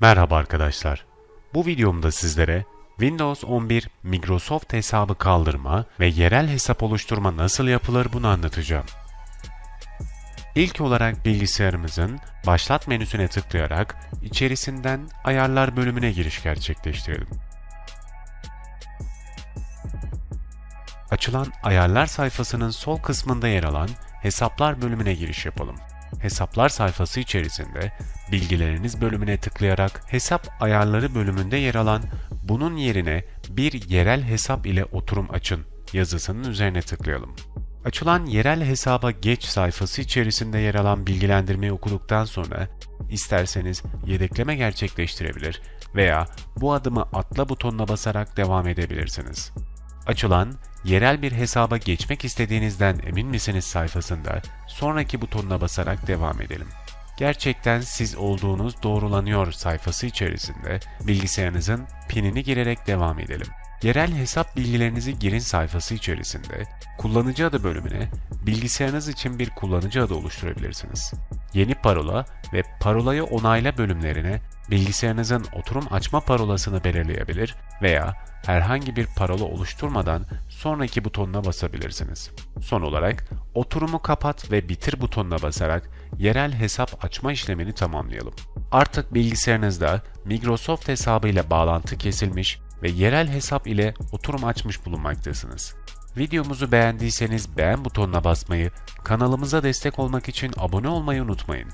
Merhaba arkadaşlar. Bu videomda sizlere Windows 11 Microsoft hesabı kaldırma ve yerel hesap oluşturma nasıl yapılır bunu anlatacağım. İlk olarak bilgisayarımızın Başlat menüsüne tıklayarak içerisinden Ayarlar bölümüne giriş gerçekleştirelim. Açılan Ayarlar sayfasının sol kısmında yer alan Hesaplar bölümüne giriş yapalım. Hesaplar sayfası içerisinde Bilgileriniz bölümüne tıklayarak Hesap Ayarları bölümünde yer alan bunun yerine bir yerel hesap ile oturum açın yazısının üzerine tıklayalım. Açılan yerel hesaba geç sayfası içerisinde yer alan bilgilendirmeyi okuduktan sonra isterseniz yedekleme gerçekleştirebilir veya bu adımı atla butonuna basarak devam edebilirsiniz. Açılan yerel bir hesaba geçmek istediğinizden emin misiniz sayfasında sonraki butonuna basarak devam edelim. Gerçekten siz olduğunuz doğrulanıyor sayfası içerisinde bilgisayarınızın pinini girerek devam edelim. Yerel hesap bilgilerinizi girin sayfası içerisinde kullanıcı adı bölümüne bilgisayarınız için bir kullanıcı adı oluşturabilirsiniz. Yeni parola ve parolayı onayla bölümlerine bilgisayarınızın oturum açma parolasını belirleyebilir veya herhangi bir parola oluşturmadan sonraki butonuna basabilirsiniz. Son olarak oturumu kapat ve bitir butonuna basarak yerel hesap açma işlemini tamamlayalım. Artık bilgisayarınızda Microsoft hesabı ile bağlantı kesilmiş ve yerel hesap ile oturum açmış bulunmaktasınız. Videomuzu beğendiyseniz beğen butonuna basmayı, kanalımıza destek olmak için abone olmayı unutmayın.